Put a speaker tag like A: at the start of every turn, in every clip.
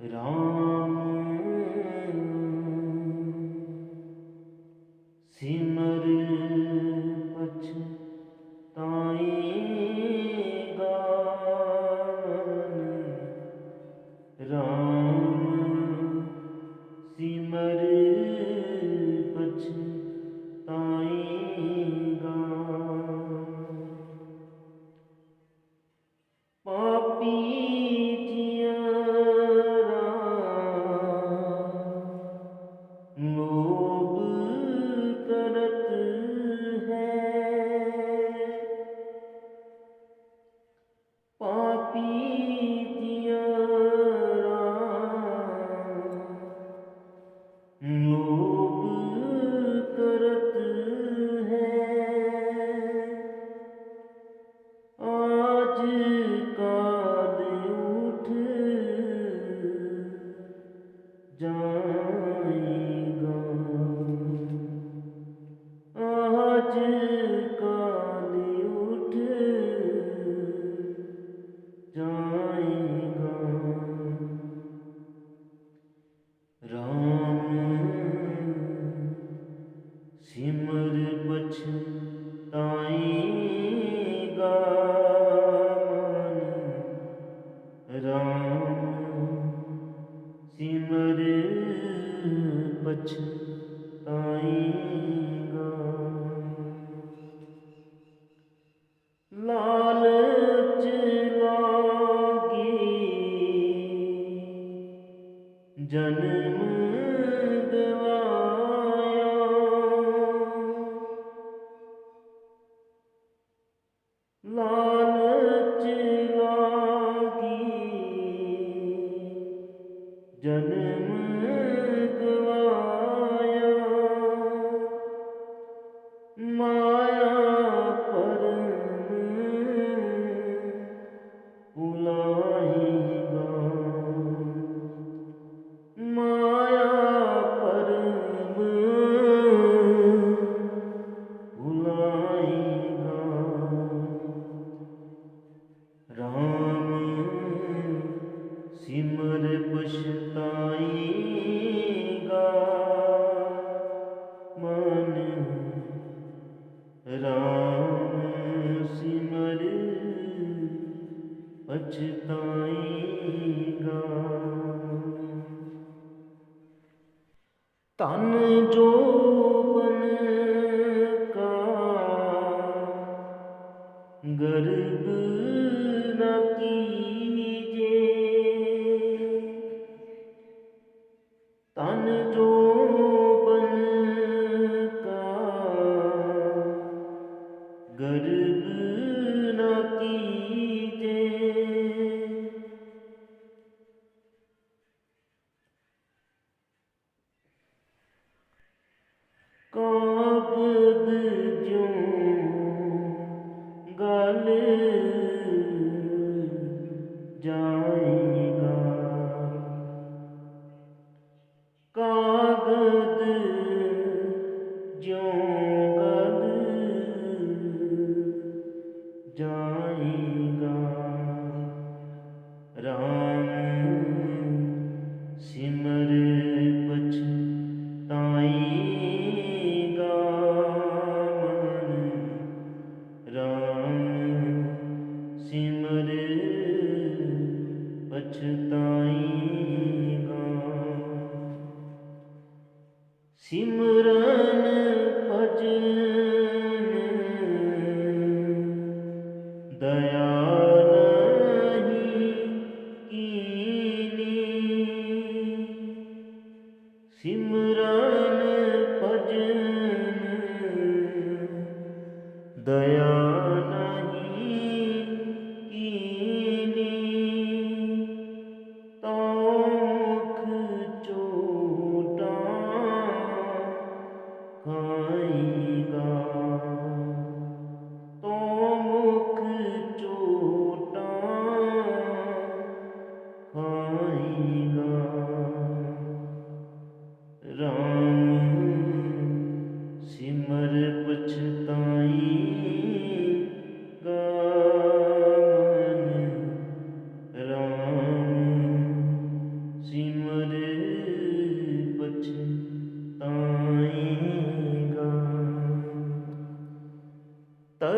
A: রাম ਸਿਮਰ ਪਛਤਾਏਗਾ ਲਾਲਚ ਲਾਗੀ ਜਨਮ ਲਾਲਚ Fire. तन जो Simran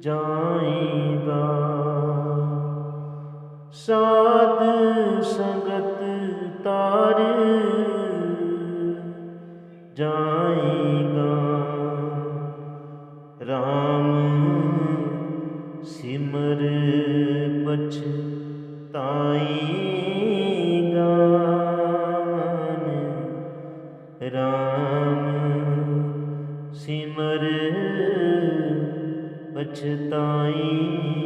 A: جائیں گا ساد سنگت تار جائیں گا رام 不觉叹。